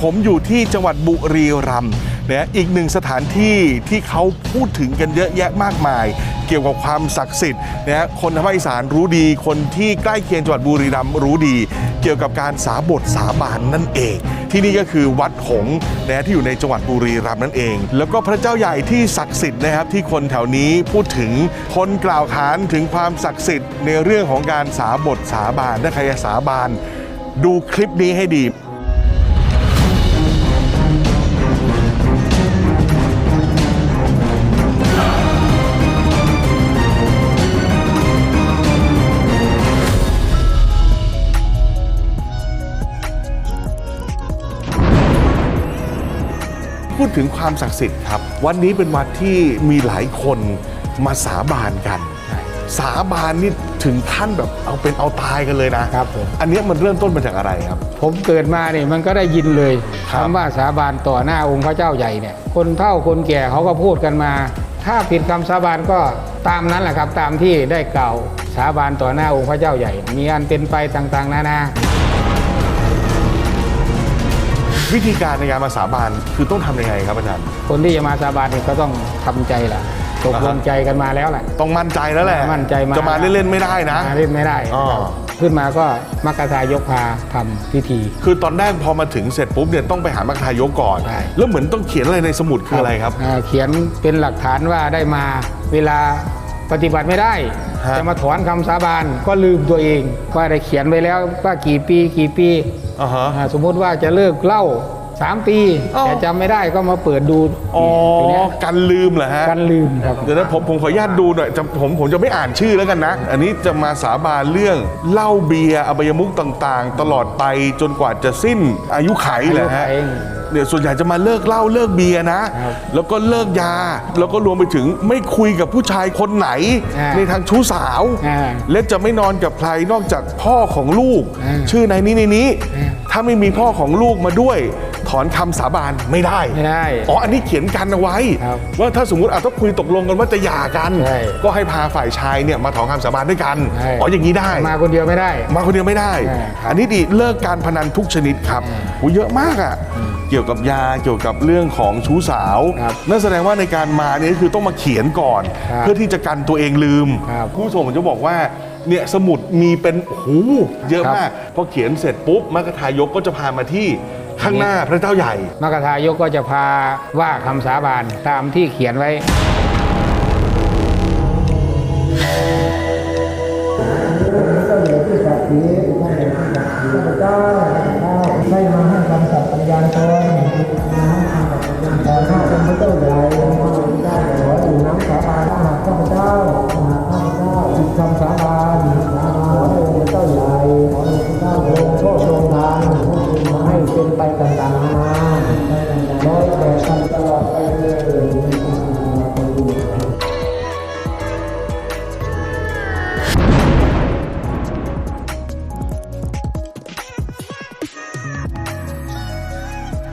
ผมอยู่ที่จังหวัดบุรีรัมย์นะอีกหนึ่งสถานที่ที่เขาพูดถึงกันเยอะแยะมากมาย เกี่ยวกับความศักดิ์สิทธิ์นะคนทางภาคอีสานรู้ดี คนที่ใกล้เคียงจังหวัดบุรีรัมย์รู้ดี เกี่ยวกับการสาบทสาบานนั่นเอง ที่นี่ก็คือวัดหงนะฮะที่อยู่ในจังหวัดบุรีรัมย์นั่นเอง แล้วก็พระเจ้าใหญ่ที่ศักดิ์สิทธิ์นะครับ ที่คนแถวนี้พูดถึงคนกล่าวขานถึงความศักดิ์สิทธิ์ในเรื่องของการสาบทสาบานถ้าใครจะสาบานดูคลิปนี้ให้ดี พูดถึงความศักดิ์สิทธิ์ครับ วันนี้เป็นวัดที่มีหลายคนมาสาบานกัน สาบานนี่ถึงขั้นแบบเอาเป็นเอาตายกันเลยนะครับผมอันเนี้ยมันเริ่มต้นมาจากอะไรครับ ผมเกิดมาเนี่ยมันก็ได้ยินเลยครับ คำว่าสาบานต่อหน้าองค์พระเจ้าใหญ่เนี่ยคนเฒ่าคนแก่เขาก็พูดกันมา ถ้าผิดคำสาบานก็ตามนั้นแหละครับตามที่ได้กล่าวสาบานต่อหน้าองค์พระเจ้าใหญ่ มีอันเป็นไปต่างๆ นานา วิธีการในการมาสาบานคือต้องทำยังไงครับอาจารย์ คนที่จะมาสาบานเนี่ยก็ต้องทำใจแหละตกลงใจกันมาแล้วแหละ ต้องมั่นใจแล้วแหละมั่นใจมาจะมาเล่นๆไม่ได้นะมาเล่นไม่ได้อ๋อครับขึ้นมาก็มักกะทายกพาทำพิธี คือตอนแรกพอมาถึงเสร็จปุ๊บเนี่ยต้องไปหามัคคายกก่อนใช่แล้วเหมือนต้องเขียนอะไรในสมุดคืออะไรครับาเขียนเป็นหลักฐานว่าได้มาเวลา ปฏิบัติไม่ได้ ฮะ จะมาถอนคำสาบานก็ลืมตัวเองว่าได้เขียนไว้แล้วว่ากี่ปีกี่ปีอ่าฮะ อ่าสมมุติว่าจะเลิกเหล่าสามปี อ้าว แต่จำไม่ได้ก็มาเปิดดูอ๋อทีเนี้ยกันลืมเหรอฮะ กันลืมครับ เดี๋ยวนะผมผมขออนุญาตดูหน่อยจะผมผมจะไม่อ่านชื่อแล้วกันนะ อันนี้จะมาสาบานเรื่องเหล้าเบียร์อบายมุกต่างๆ ตลอดไปจนกว่าจะสิ้นอายุไขเหรอฮะอายุไข เนี่ยส่วนใหญ่จะมาเลิกเหล้าเลิกเบียร์นะครับแล้วก็เลิกยา แล้วก็รวมไปถึงไม่คุยกับผู้ชายคนไหนอ่าในทางชู้สาวอ่าและจะไม่นอนกับใครนอกจากพ่อของลูกอ่าชื่อนายนี้ในนี้อ่าถ้าไม่มีพ่อของลูกมาด้วย ถอนคำสาบานไม่ได้ ไม่ได้ อ๋อ อันนี้เขียนกันเอาไว้ ครับว่าถ้าสมมติอะถ้าคุยตกลงกันว่าจะหย่ากัน ใช่ก็ให้พาฝ่ายชายเนี่ยมาถอนคำสาบานด้วยกัน ใช่ อ๋อ อย่างนี้ได้ มาคนเดียวไม่ได้ มาคนเดียวไม่ได้ใช่ครับอันนี้ดีเลิกการพนันทุกชนิดครับอืมโอ้เยอะมากอะ เกี่ยวกับยาเกี่ยวกับเรื่องของชู้สาว ครับนั่นแสดงว่าในการมาเนี่ยคือต้องมาเขียนก่อน ครับเพื่อที่จะกันตัวเองลืมครับ ผู้ชมผมจะบอกว่าเนี่ยสมุดมีเป็นโอ้โหเยอะครับมากพอเขียนเสร็จปุ๊บมรรคทายกก็จะพามาที่ข้างหน้าพระเจ้าใหญ่มักกะทายกก็จะพาว่าคำสาบานตามที่เขียนไว้